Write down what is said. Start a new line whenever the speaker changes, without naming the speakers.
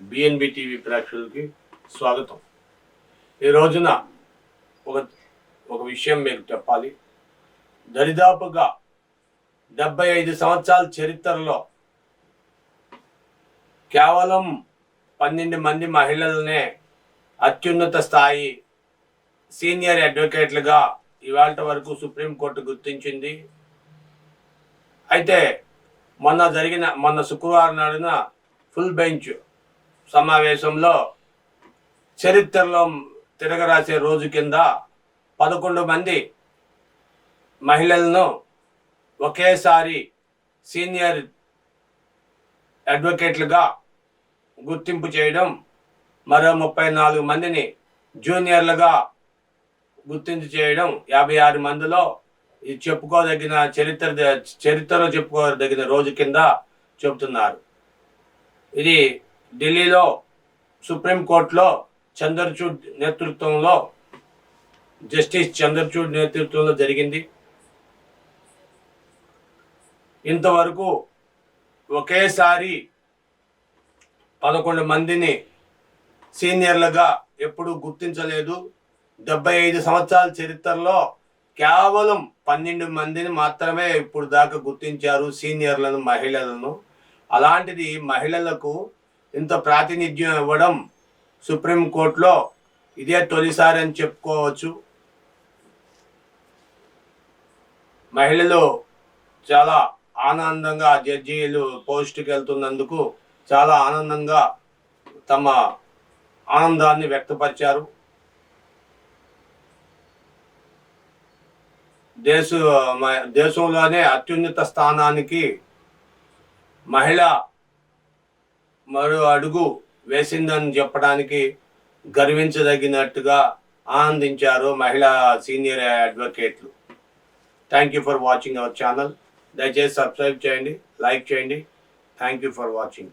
BNB TV ప్రేక్షకులకి స్వాగతం. ఈ రోజున ఒక ఒక విషయం మీకు చెప్పాలి. దరిదాపుగా డెబ్బై ఐదు సంవత్సరాల చరిత్రలో కేవలం పన్నెండు మంది మహిళలనే అత్యున్నత స్థాయి సీనియర్ అడ్వకేట్లుగా ఇవాళ వరకు సుప్రీంకోర్టు గుర్తించింది. అయితే మొన్న జరిగిన మొన్న శుక్రవారం నాడున ఫుల్ బెంచ్ సమావేశంలో చరిత్రలో తిరగరాసే రోజు కింద పదకొండు మంది మహిళలను ఒకేసారి సీనియర్ అడ్వకేట్లుగా గుర్తింపు చేయడం మరో ముప్పై నాలుగు మందిని జూనియర్లుగా గుర్తింపు చేయడం యాభై ఆరు మందిలో ఇది చెప్పుకోదగిన చరిత్ర చరిత్రలో చెప్పుకోదగిన రోజు కింద చెబుతున్నారు. ఇది ఢిల్లీలో సుప్రీంకోర్టులో చంద్రచూడ్ నేతృత్వంలో జస్టిస్ చంద్రచూడ్ నేతృత్వంలో జరిగింది. ఇంతవరకు ఒకేసారి పదకొండు మందిని సీనియర్లుగా ఎప్పుడూ గుర్తించలేదు. డెబ్బై ఐదు సంవత్సరాల చరిత్రలో కేవలం పన్నెండు మందిని మాత్రమే ఇప్పుడు దాకా గుర్తించారు సీనియర్లను మహిళలను. అలాంటిది మహిళలకు ఇంత ప్రాతినిధ్యం ఇవ్వడం సుప్రీంకోర్టులో ఇదే తొలిసారి అని చెప్పుకోవచ్చు. మహిళలు చాలా ఆనందంగా జడ్జీలు పోస్టుకి వెళ్తున్నందుకు చాలా ఆనందంగా తమ ఆనందాన్ని వ్యక్తపరిచారు. దేశ మ- దేశంలోనే అత్యున్నత స్థానానికి మహిళ మరో అడుగు వేసిందని చెప్పడానికి గర్వించదగినట్టుగా ఆనందించారు మహిళా senior అడ్వకేట్లు. Thank you for watching our channel దయచేసి సబ్స్క్రైబ్ చేయండి లైక్ చేయండి. Thank you for watching